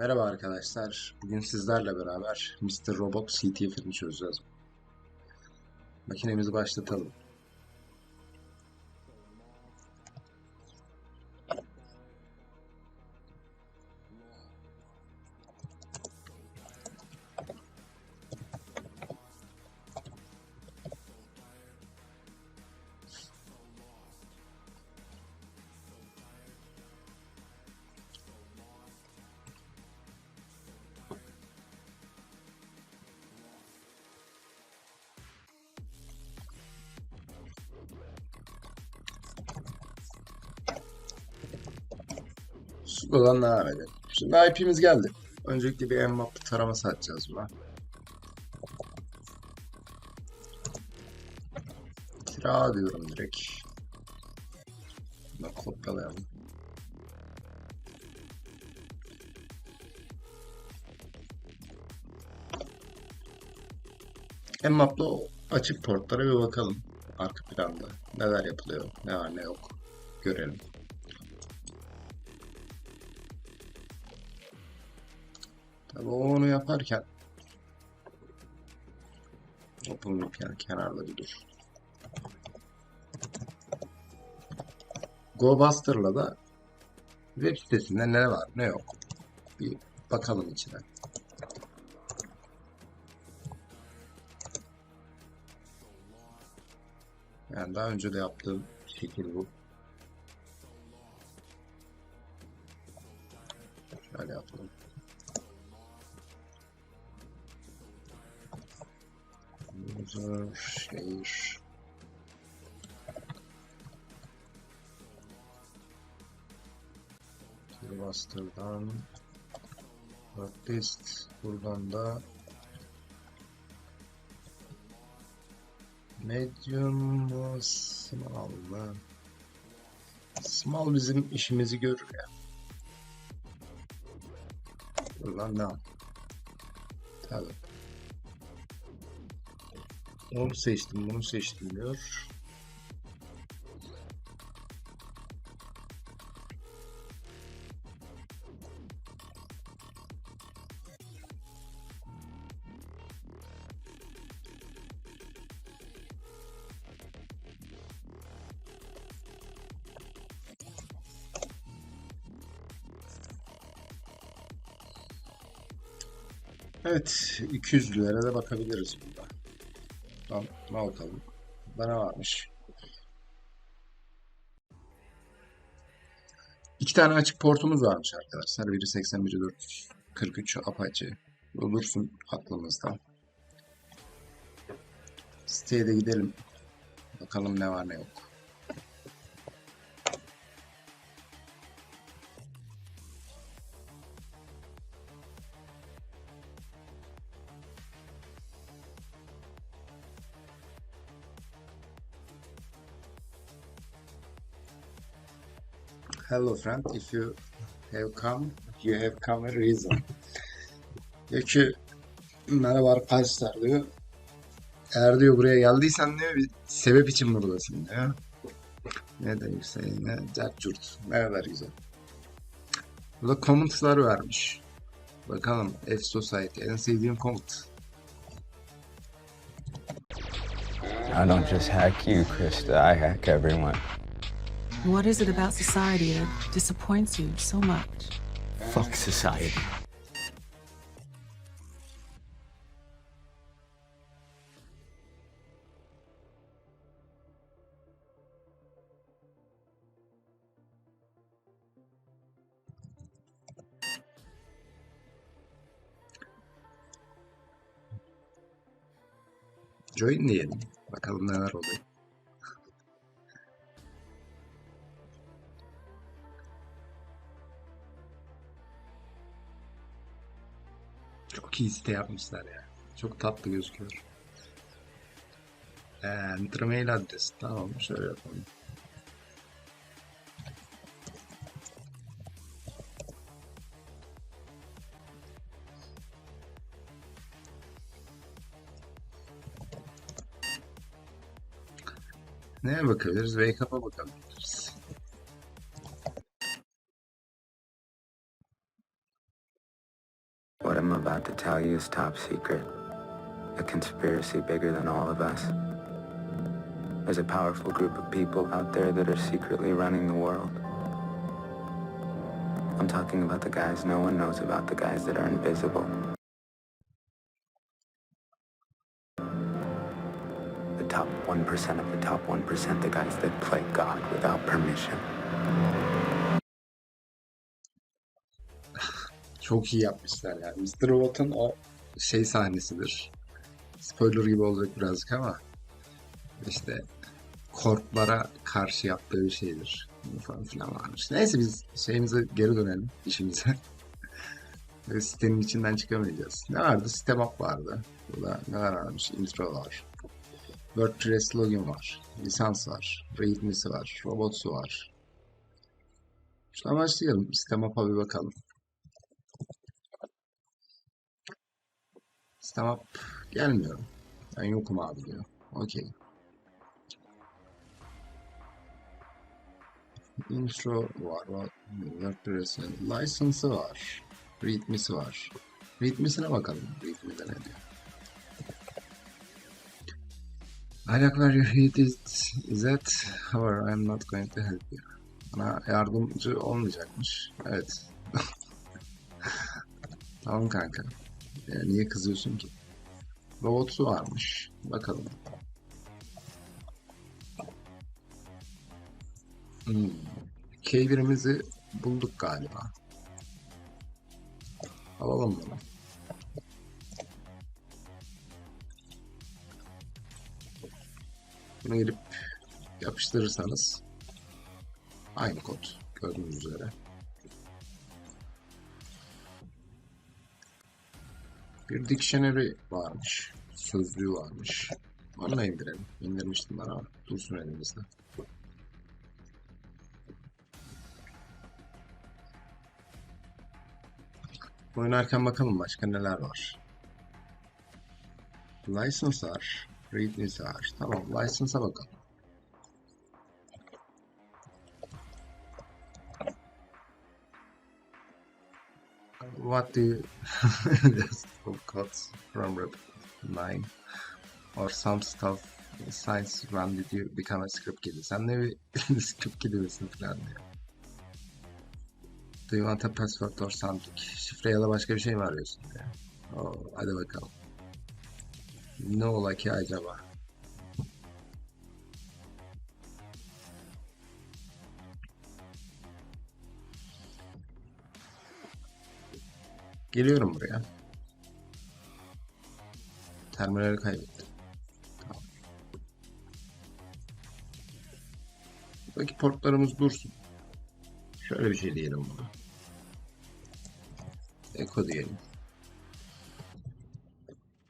Merhaba arkadaşlar. Bugün sizlerle beraber Mr. Robot CTF'ini çözeceğiz. Makinemizi başlatalım. Sudo'dan devam edelim. Şimdi IP'miz geldi. Öncelikle bir Nmap taraması atacağız buna. Kira diyorum direkt. Bunu kopyalayalım. Nmap'la o açık portlara bir bakalım. Arka planda neler yapılıyor, ne var ne yok görelim. Tabii o onu yaparken Open yani kenarda bir dur. GoBuster'la da web sitesinde ne var ne yok bir bakalım içine. Yani daha önce de yaptığım şekil bu. Şöyle yapalım. Şehir. Master'dan Artist buradan da Medium mu Small bizim işimizi görür ya. Buradan ne Tabii. Onu seçtim, bunu seçtim diyor. Evet, 200 lira da bakabiliriz burada. Tamam, bakalım. Burada ne varmış? İki tane açık portumuz varmış arkadaşlar. Biri 80, biri 443 Apache. Bu dursun aklımızda. Siteye de gidelim. Bakalım ne var ne yok. Hello friend, if you have come, you have come a reason. Diyor ki, merhaba arkadaşlar diyor. Eğer diyor buraya geldiysen diyor bir sebep için buradasın diyor. Ne demişse yine Cart Ne kadar güzel. Burada comment'lar vermiş. Bakalım F Society en sevdiğim comment. I don't just hack you, Krista. I hack everyone. What is it about society that disappoints you so much? Fuck society. Join diyelim. Bakalım neler oluyor. Site yapmışlar ya. Çok tatlı gözüküyor. Enter mail adresi. Tamam şöyle yapalım. Neye bakabiliriz? Wake up'a bakabiliriz. Is top secret. A conspiracy bigger than all of us. There's a powerful group of people out there that are secretly running the world. I'm talking about the guys no one knows about, the guys that are invisible. The top 1% of the top 1%, the guys that play God without permission. Çok iyi yapmışlar yani. Mr. Robot'un o şey sahnesidir. Spoiler gibi olacak birazcık ama işte korplara karşı yaptığı bir şeydir. Falan filan varmış. Neyse biz şeyimize geri dönelim işimize. Sitenin içinden çıkamayacağız. Ne vardı? Site map vardı. Burada neler varmış? Intro var. WordPress login var. Lisans var. Readme'si var. Robotsu var. Şuna başlayalım. Site map'a bir bakalım. Stop. Gelmiyorum. Ben yokum abi diyor. Okey. Intro var. var. WordPress'in license'ı var. Readme'si var. Readme'sine bakalım. Readme'de ne diyor. Like where your head is, is at. However, I'm not going to help you. Bana yardımcı olmayacakmış. Evet. tamam kanka. Ya niye kızıyorsun ki? Robotsu varmış. Bakalım. Hmm. K1'imizi bulduk galiba. Alalım bunu. Bunu girip yapıştırırsanız aynı kod gördüğünüz üzere. Bir dictionary varmış. Sözlüğü varmış. Onu indirelim. İndirmiştim ben ama dursun elimizde. Oynarken bakalım başka neler var. License var. Readme's var. Tamam license'a bakalım. What do you just codes from Rep 9 or some stuff science when did you become a script kid? Sen de bir script kid misin falan diyor. Do you want a password or something? Şifre ya da başka bir şey mi arıyorsun diyor. Oo, hadi bakalım. Ne ola ki acaba? Geliyorum buraya. Terminali kaybettim. Tamam. Buradaki portlarımız dursun. Şöyle bir şey diyelim buna. Eko diyelim.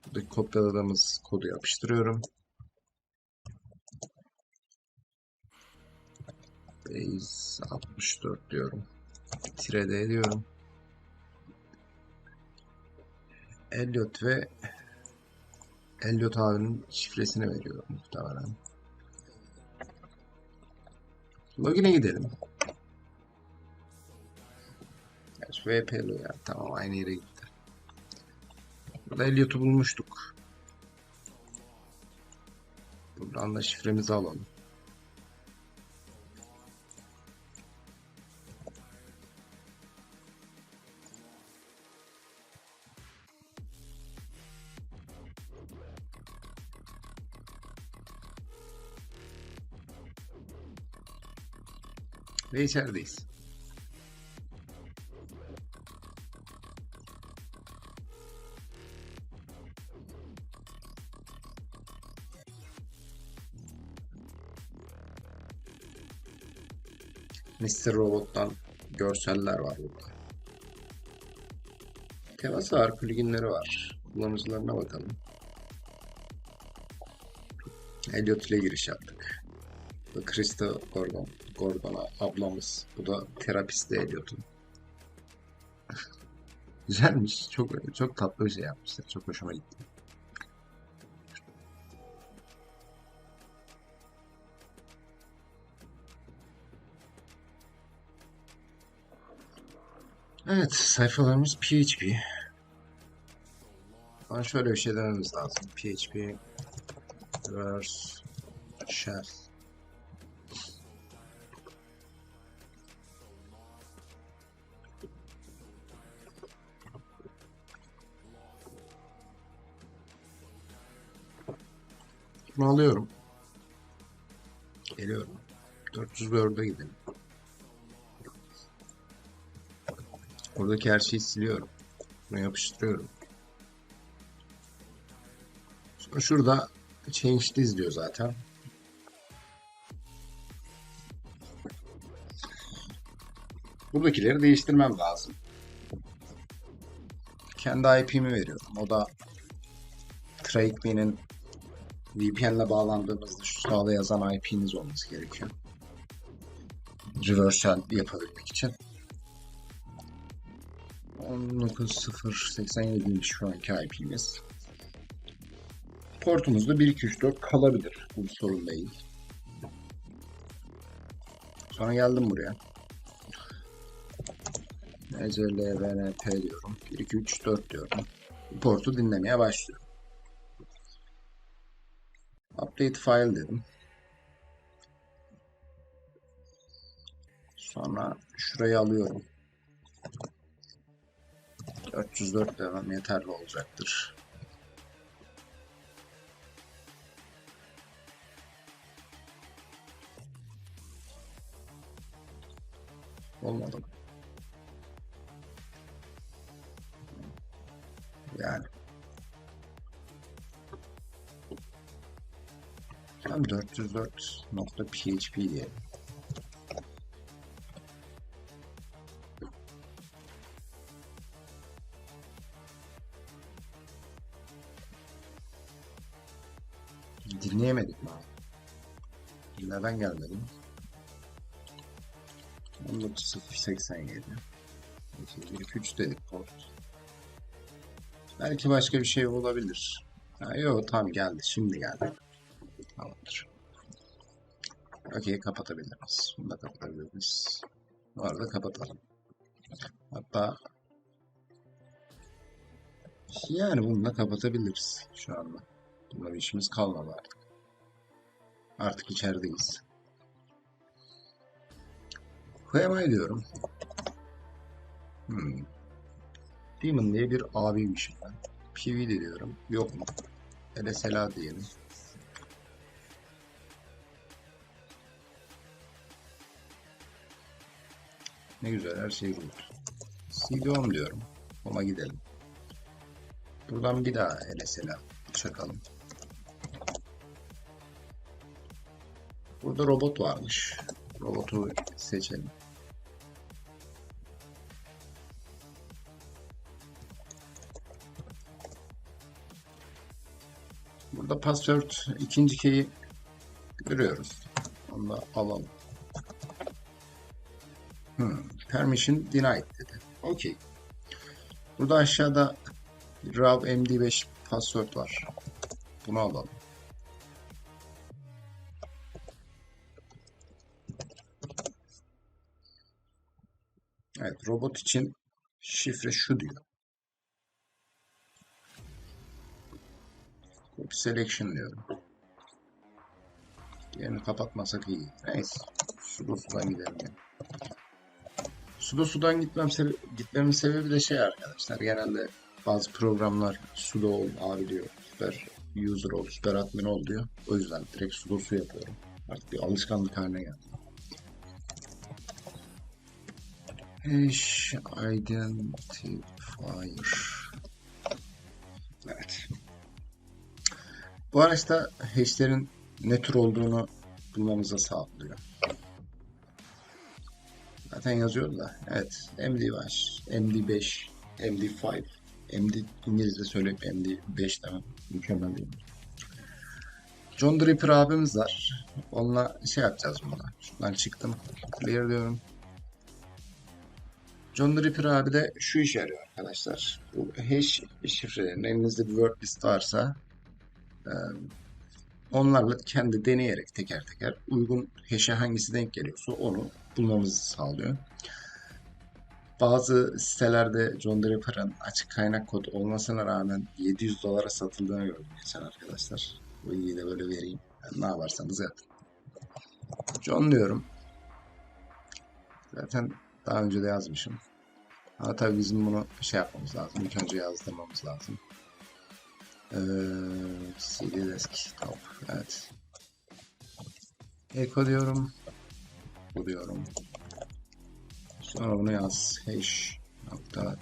Buradaki kopyaladığımız kodu yapıştırıyorum. Base 64 diyorum. Tire D diyorum. Elliot ve Elliot abinin şifresini veriyorum muhtemelen. Login'e gidelim. VP'li ya. Tamam aynı yere gitti. Burada Elliot'u bulmuştuk. Buradan da şifremizi alalım. Ve içerideyiz. Mr. Robot'tan görseller var burada. Teması var, pluginleri var. Kullanıcılarına bakalım. Elliot ile giriş yaptık. Krista Gordon. Gordon ablamız. Bu da terapisti Elliot'un. Güzelmiş. Çok çok tatlı bir şey yapmışlar. Çok hoşuma gitti. Evet, sayfalarımız PHP. Ama şöyle bir şey dememiz lazım. PHP reverse shell. Bunu alıyorum. Geliyorum. 404'e gidelim. Oradaki her şeyi siliyorum. Bunu yapıştırıyorum. Sonra şurada change this diyor zaten. Buradakileri değiştirmem lazım. Kendi IP'mi veriyorum. O da TradeMe'nin VPN'le bağlandığınızda şu sağda yazan IP'niz olması gerekiyor. Reversal yapabilmek için. 19087'ymiş şu anki IP'miz. Portumuzda 1234 kalabilir. Bu sorun değil. Sonra geldim buraya. NCLVNP diyorum. 1, 2, 3, 4 diyorum. Portu dinlemeye başlıyorum. Update file dedim. Sonra şurayı alıyorum. 404 demem yeterli olacaktır. Olmadı? 404.php diyelim. Dinleyemedik mi? Neden gelmedim? 19087 3 dedik port. Belki başka bir şey olabilir. Ha, yok tam geldi. Şimdi geldi. Tamamdır. Okey kapatabiliriz. Bunu da kapatabiliriz. Bu arada kapatalım. Hatta yani bunu da kapatabiliriz şu anda. Bununla bir işimiz kalmadı artık. Artık içerideyiz. Who diyorum. Hmm. Demon diye bir abiymişim ben. PV de diyorum. Yok mu? LSLA diyelim. Ne güzel her şey root. CD-ROM diyorum. Home'a gidelim. Buradan bir daha LSLA çakalım. Burada robot varmış. Robotu seçelim. Burada password ikinci key'i görüyoruz. Onu da alalım. Permission denied dedi. Okey. Burada aşağıda raw md5 password var. Bunu alalım. Evet, robot için şifre şu diyor. Copy selection diyorum. Yerini kapatmasak iyi. Neyse. Sudo sudan gidelim yani. Sudo sudan gitmem sebe gitmemin sebebi de şey arkadaşlar. Genelde bazı programlar sudo ol abi diyor. Süper user ol, süper admin ol diyor. O yüzden direkt sudo su yapıyorum. Artık bir alışkanlık haline geldi. Hash identifier. Evet. Bu araçta hash'lerin ne tür olduğunu bulmamıza sağlıyor. Zaten yazıyor da. Evet. MD5, MD5, MD5, MD İngilizce söyleyip MD5 demem. Mükemmel değil mi? John Draper abimiz var. Onunla şey yapacağız bunda. Şuradan çıktım. Clear diyorum. John Draper abi de şu işe yarıyor arkadaşlar. Bu hash şifrelerin elinizde bir word list varsa onlarla kendi deneyerek teker teker uygun hash'e hangisi denk geliyorsa onu bulmamızı sağlıyor. bazı sitelerde John Draper'ın açık kaynak kodu olmasına rağmen 700 dolara satıldığını gördüm geçen arkadaşlar. Bu bilgiyi de böyle vereyim. Yani ne yaparsanız yapın. John diyorum. Zaten daha önce de yazmışım. Ama tabii bizim bunu şey yapmamız lazım. İlk önce yazdırmamız lazım. Ee, CD desktop. Evet. Echo diyorum. Bu diyorum. Sonra bunu yaz. Hash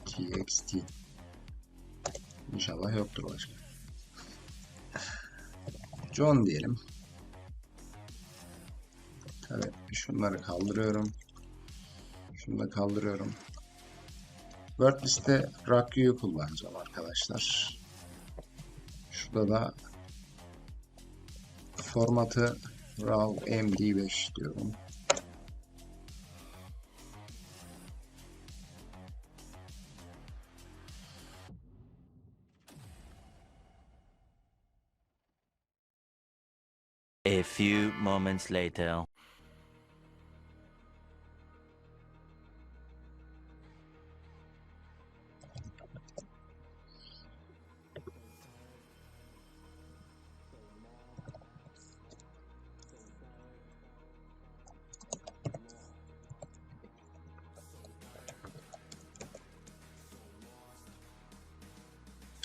txt. İnşallah yoktur başka. John diyelim. Tabii şunları kaldırıyorum. Şunu da kaldırıyorum. WordPress'te Raku'yu kullanacağım arkadaşlar. Şurada da formatı RAW MD5 diyorum. A few moments later.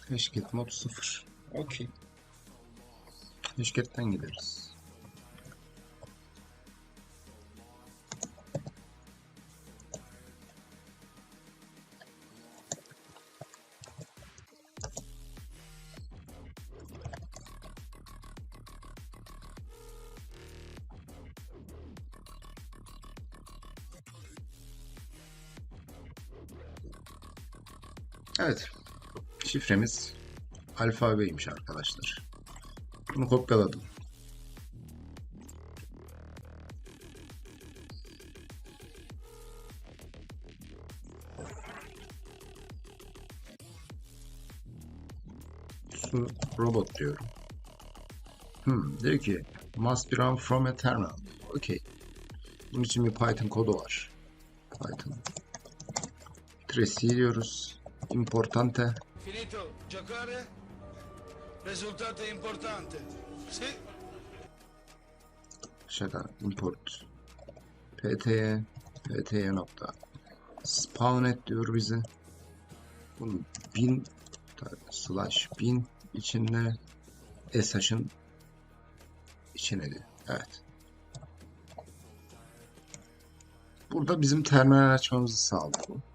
Hashcat mod 0. Okey. Hashcat'ten gideriz. Şifremiz alfabeymiş arkadaşlar. Bunu kopyaladım. Su robot diyorum. Hmm, diyor ki must be run from a terminal. Okay. Bunun için bir Python kodu var. Python. Tracy diyoruz. Importante. Finito giocare? Risultato importante. Sì. Şaka import pt'ye pt'ye nokta spawn et diyor bize. Bunun bin slash bin içinde sh'ın içine diyor. Evet. Burada bizim terminal açmamızı bu.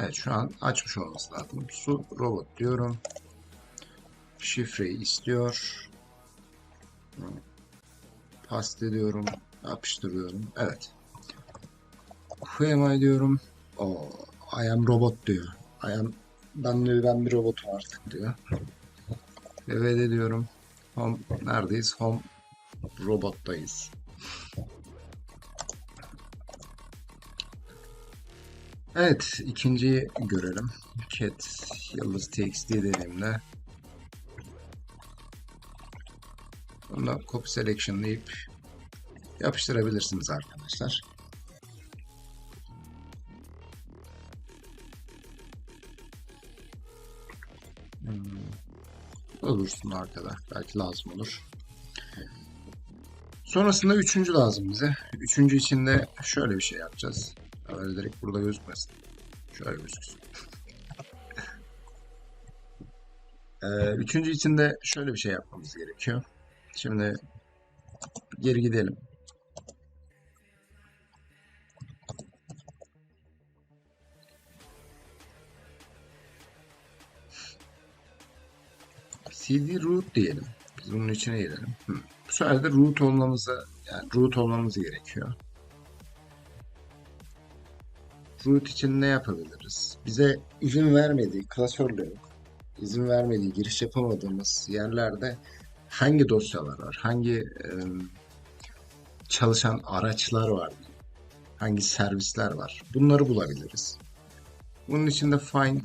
Evet şu an açmış olması lazım. Su robot diyorum. Şifreyi istiyor. Paste diyorum. Yapıştırıyorum. Evet. Who am I diyorum. O, I am robot diyor. I am ben ben bir robotum artık diyor. Ve de diyorum. Home neredeyiz? Home robottayız. Evet, ikinciyi görelim. Cat yıldız txt dediğimde Bunu copy selection deyip yapıştırabilirsiniz arkadaşlar. Hmm. Dursun arkada. Belki lazım olur. Sonrasında üçüncü lazım bize. Üçüncü için de şöyle bir şey yapacağız. Öyle direkt burada gözükmesin. Şöyle gözüksün. Ee, üçüncü için de şöyle bir şey yapmamız gerekiyor. Şimdi geri gidelim. cd root diyelim. Biz bunun içine girelim. Hı. Bu sefer de root olmamıza yani root olmamız gerekiyor. Root için ne yapabiliriz? Bize izin vermediği klasörle izin vermediği giriş yapamadığımız yerlerde hangi dosyalar var, hangi e, çalışan araçlar var, hangi servisler var? Bunları bulabiliriz. Bunun için de find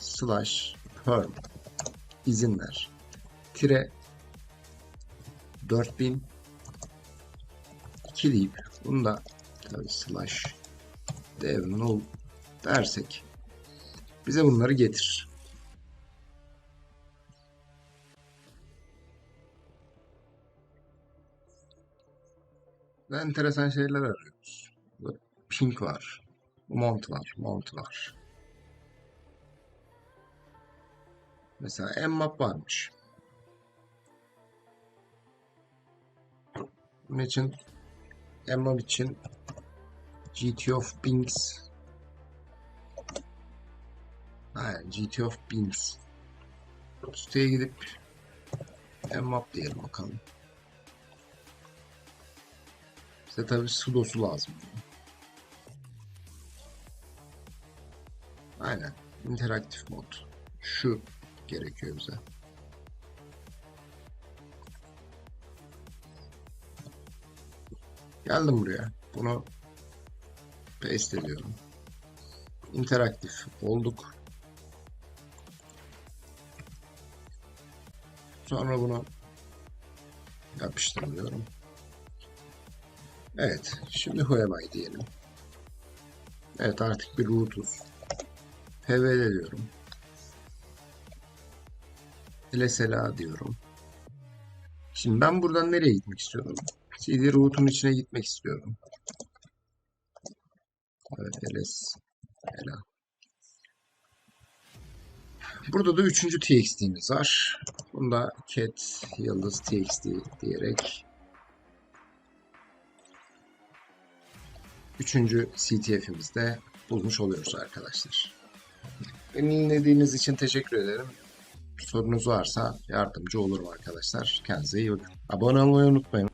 slash perm izinler tire 4000 2 deyip bunu da tabii slash Devrin ol dersek bize bunları getir. Ve enteresan şeyler arıyoruz. Burada Pink var. Mont var. Mont var. Mesela Mmap varmış. Bunun için Mmap için GT of Binks Aynen GT of Binks Siteye gidip Mmap diyelim bakalım. Bize tabi sudosu lazım. Aynen. interaktif mod. Şu gerekiyor bize. Geldim buraya. Bunu paste ediyorum. İnteraktif olduk. Sonra bunu yapıştırıyorum. Evet. Şimdi Huawei diyelim. Evet artık bir rootuz. PVD diyorum. LSLA diyorum. Şimdi ben buradan nereye gitmek istiyorum? CD root'un içine gitmek istiyorum. Evet LSLA. Burada da üçüncü TXT'miz var. Bunda cat yıldız TXT diyerek üçüncü CTF'imizi de bulmuş oluyoruz arkadaşlar. Beni dinlediğiniz için teşekkür ederim. Sorunuz varsa yardımcı olurum arkadaşlar. Kendinize iyi bakın. Abone olmayı unutmayın.